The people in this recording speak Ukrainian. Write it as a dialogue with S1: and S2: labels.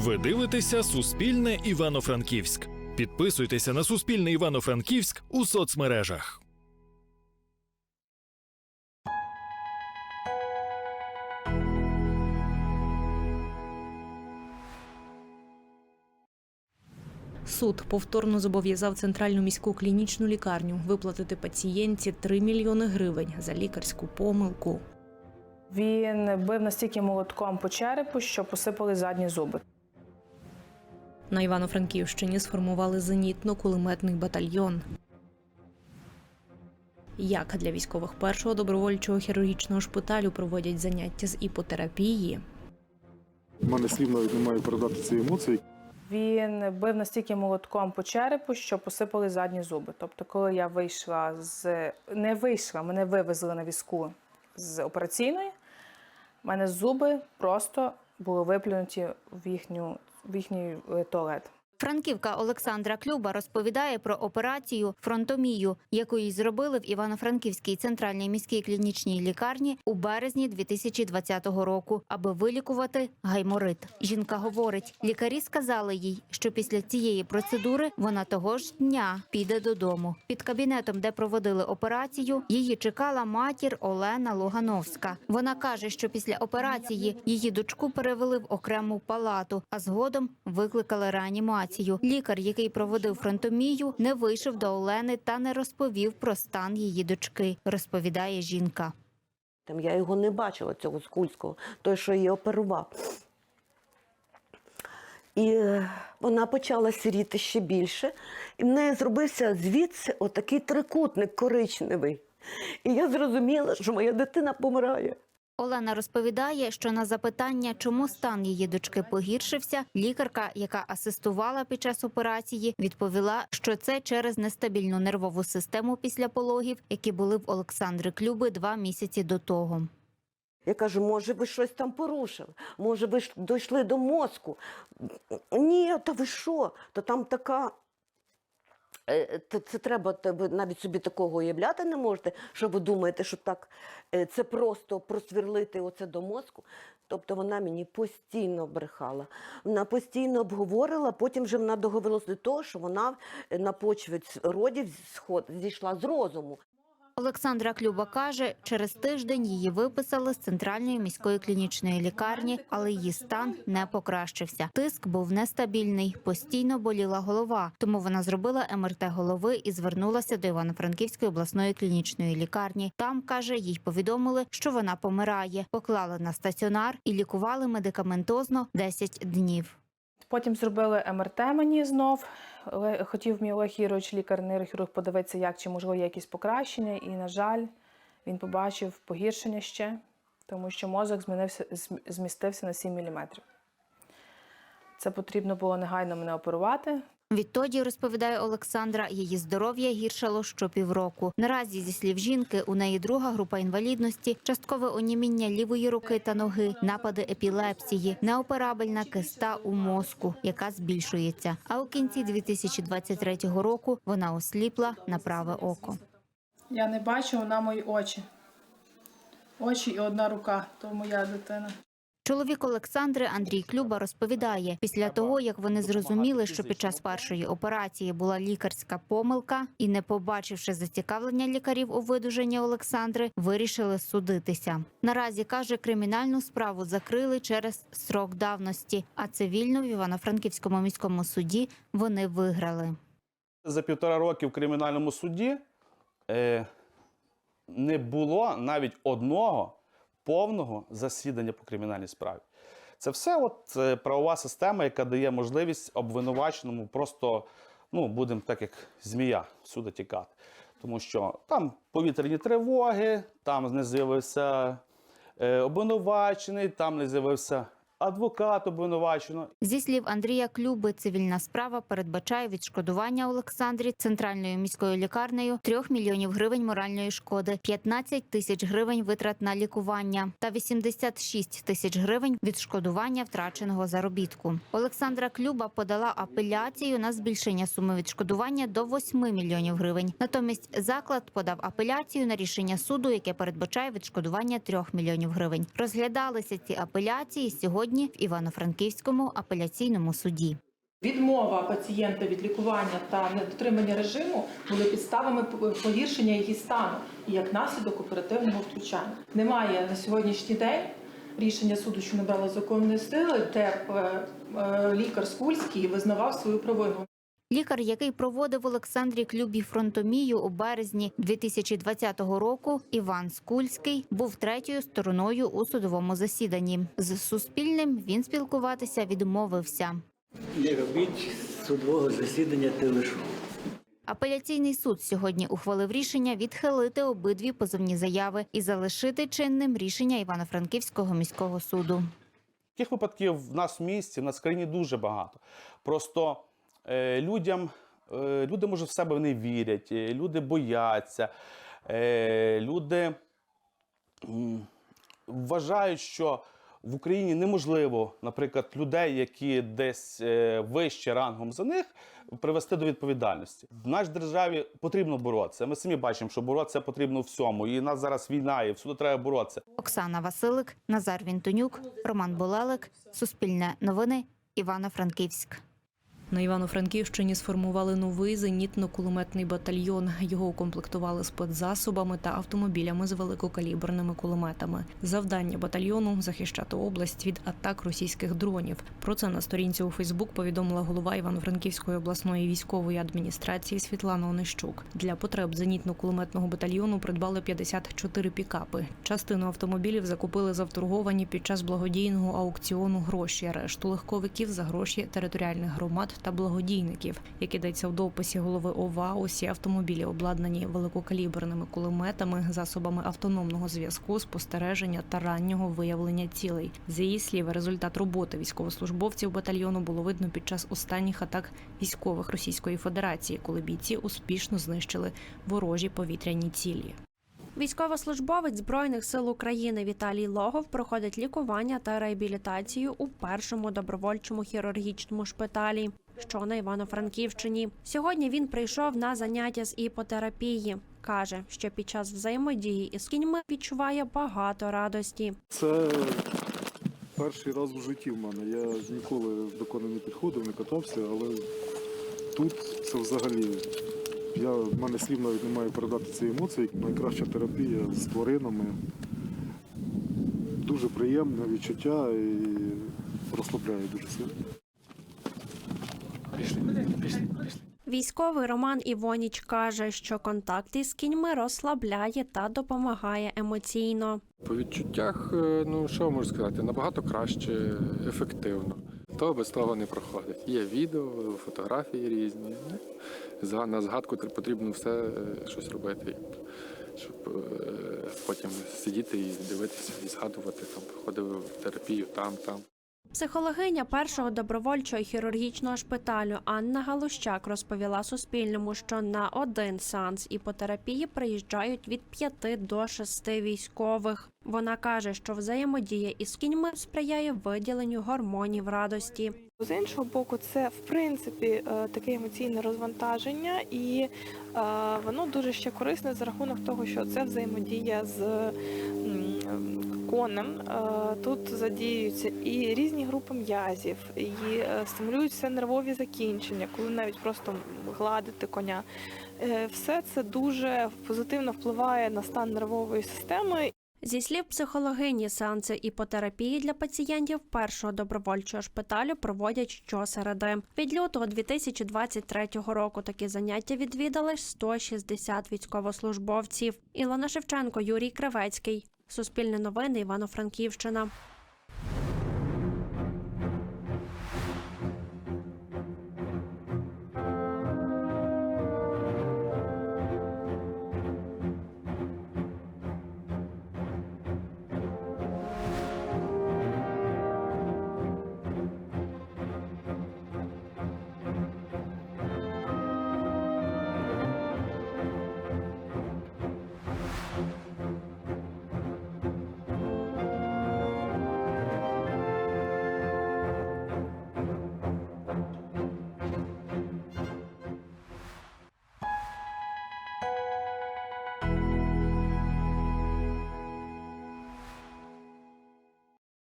S1: Ви дивитеся Суспільне Івано-Франківськ. Підписуйтеся на Суспільне Івано-Франківськ у соцмережах.
S2: Суд повторно зобов'язав центральну міську клінічну лікарню виплатити пацієнтці 3 мільйони гривень за лікарську помилку.
S3: Він бив настільки молотком по черепу, що посипали задні зуби.
S2: На Івано-Франківщині сформували зенітно-кулеметний батальйон. Як для військових першого добровольчого хірургічного шпиталю проводять заняття з іпотерапії,
S4: У мене слів навіть немає передати ці емоції.
S3: Він бив настільки молотком по черепу, що посипали задні зуби. Тобто, коли я вийшла з не вийшла, мене вивезли на візку з операційної, в мене зуби просто були виплюнуті в їхню в їхній е, туалет.
S5: Франківка Олександра Клюба розповідає про операцію фронтомію, яку їй зробили в Івано-Франківській центральній міській клінічній лікарні у березні 2020 року, аби вилікувати гайморит. Жінка говорить, лікарі сказали їй, що після цієї процедури вона того ж дня піде додому. Під кабінетом, де проводили операцію, її чекала матір Олена Логановська. Вона каже, що після операції її дочку перевели в окрему палату, а згодом викликали реанімацію. Лікар, який проводив фронтомію, не вийшов до Олени та не розповів про стан її дочки, розповідає жінка.
S6: Там я його не бачила, цього Скульського, той, що її оперував. І е, вона почала сіріти ще більше, і в неї зробився звідси отакий трикутник коричневий. І я зрозуміла, що моя дитина помирає.
S5: Олена розповідає, що на запитання, чому стан її дочки погіршився, лікарка, яка асистувала під час операції, відповіла, що це через нестабільну нервову систему після пологів, які були в Олександри Клюби два місяці до того.
S6: Я кажу, може, ви щось там порушили? Може, ви дійшли до мозку? Ні, та ви що? То там така. Е, Це, це треба, навіть собі такого уявляти не можете, що ви думаєте, що так е, це просто просвірлити оце до мозку. Тобто вона мені постійно брехала. Вона постійно обговорила, потім вже вона договорилася до того, що вона е, на почві родів зійшла з розуму.
S5: Олександра Клюба каже, через тиждень її виписали з центральної міської клінічної лікарні, але її стан не покращився. Тиск був нестабільний, постійно боліла голова. Тому вона зробила МРТ голови і звернулася до Івано-Франківської обласної клінічної лікарні. Там каже, їй повідомили, що вона помирає. Поклали на стаціонар і лікували медикаментозно 10 днів.
S3: Потім зробили МРТ мені знов. Хотів мій Олег Юрович, лікар нейрохірург, подивитися, як чи можливо є якісь покращення. І, на жаль, він побачив погіршення ще, тому що мозок змінився, змістився на 7 мм. Це потрібно було негайно мене оперувати.
S5: Відтоді, розповідає Олександра, її здоров'я гіршало щопівроку. Наразі, зі слів жінки, у неї друга група інвалідності, часткове оніміння лівої руки та ноги, напади епілепсії, неоперабельна киста у мозку, яка збільшується. А у кінці 2023 року вона осліпла на праве око.
S3: Я не бачу на мої очі. Очі і одна рука, то моя дитина.
S5: Чоловік Олександри Андрій Клюба розповідає, після того як вони зрозуміли, що під час першої операції була лікарська помилка, і не побачивши зацікавлення лікарів у видуженні Олександри, вирішили судитися. Наразі каже, кримінальну справу закрили через срок давності, а цивільну в Івано-Франківському міському суді вони виграли.
S7: За півтора роки в кримінальному суді е, не було навіть одного повного засідання по кримінальній справі. Це все от е, правова система, яка дає можливість обвинуваченому просто, ну, будемо так як змія, всюди тікати. Тому що там повітряні тривоги, там не з'явився е, обвинувачений, там не з'явився адвокат обвинуваченого.
S5: Зі слів Андрія Клюби, цивільна справа передбачає відшкодування Олександрі центральною міською лікарнею 3 мільйонів гривень моральної шкоди, 15 тисяч гривень витрат на лікування та 86 тисяч гривень відшкодування втраченого заробітку. Олександра Клюба подала апеляцію на збільшення суми відшкодування до 8 мільйонів гривень. Натомість заклад подав апеляцію на рішення суду, яке передбачає відшкодування 3 мільйонів гривень. Розглядалися ці апеляції сьогодні. Сьогодні в Івано-Франківському апеляційному суді.
S3: Відмова пацієнта від лікування та недотримання режиму були підставами погіршення її стану і як наслідок оперативного втручання. Немає на сьогоднішній день рішення суду, що набрало законної сили, де е, е, лікар Скульський визнавав свою провину.
S5: Лікар, який проводив Олександрі Клюбі фронтомію у березні 2020 року, Іван Скульський, був третьою стороною у судовому засіданні. З Суспільним він спілкуватися відмовився.
S8: Не робіть судового засідання телешоу.
S5: Апеляційний суд сьогодні ухвалив рішення відхилити обидві позовні заяви і залишити чинним рішення Івано-Франківського міського суду.
S7: Таких випадків в нас в місті, в нас в країні дуже багато. Просто людям, е, люди, може, в себе не вірять, е, люди бояться, е, люди вважають, що в Україні неможливо, наприклад, людей, які десь е, вище рангом за них, привести до відповідальності. В нашій державі потрібно боротися. Ми самі бачимо, що боротися потрібно всьому. І нас зараз війна, і всюди треба боротися.
S5: Оксана Василик, Назар Вінтонюк, Роман Булелик, Суспільне новини, Івано-Франківськ.
S2: На Івано-Франківщині сформували новий зенітно-кулеметний батальйон. Його укомплектували спецзасобами та автомобілями з великокаліберними кулеметами. Завдання батальйону захищати область від атак російських дронів. Про це на сторінці у Фейсбук повідомила голова Івано-Франківської обласної військової адміністрації Світлана Онищук. Для потреб зенітно-кулеметного батальйону придбали 54 пікапи. Частину автомобілів закупили завторговані під час благодійного аукціону гроші. Решту легковиків за гроші територіальних громад та благодійників. Як ідеться в дописі голови ОВА, усі автомобілі обладнані великокаліберними кулеметами, засобами автономного зв'язку, спостереження та раннього виявлення цілей. За її слів, результат роботи військовослужбовців батальйону було видно під час останніх атак військових Російської Федерації, коли бійці успішно знищили ворожі повітряні цілі.
S9: Військовослужбовець Збройних сил України Віталій Логов проходить лікування та реабілітацію у першому добровольчому хірургічному шпиталі, що на Івано-Франківщині. Сьогодні він прийшов на заняття з іпотерапії. Каже, що під час взаємодії із кіньми відчуває багато радості.
S4: Це перший раз в житті в мене. Я ніколи до коней не підходив, не катався, але тут це взагалі. Я, в мене слів навіть немає передати ці емоції. Найкраща терапія з тваринами. Дуже приємне відчуття і розслабляє дуже сильно.
S9: Військовий Роман Івоніч каже, що контакт із кіньми розслабляє та допомагає емоційно.
S10: По відчуттях, е, ну що можу сказати, набагато краще, ефективно. То без того не проходить. Є відео, фотографії різні. Ну, На згадку потрібно все е, щось робити, щоб е, потім сидіти і дивитися, і згадувати, там ходив в терапію там, там.
S9: Психологиня першого добровольчого хірургічного шпиталю Анна Галущак розповіла Суспільному, що на один сеанс іпотерапії приїжджають від 5 до 6 військових. Вона каже, що взаємодія із кіньми сприяє виділенню гормонів радості.
S11: З іншого боку, це в принципі е, таке емоційне розвантаження, і е, воно дуже ще корисне за рахунок того, що це взаємодія з конем. Е, Тут задіюються і різні групи м'язів, і е, стимулюються нервові закінчення, коли навіть просто гладити коня. Е, Все це дуже позитивно впливає на стан нервової системи
S9: Зі слів психологині, сеанси іпотерапії для пацієнтів першого добровольчого шпиталю проводять щосереди. Від лютого 2023 року такі заняття відвідали 160 військовослужбовців. Ілона Шевченко, Юрій Кривецький. Суспільне новини Івано-Франківщина.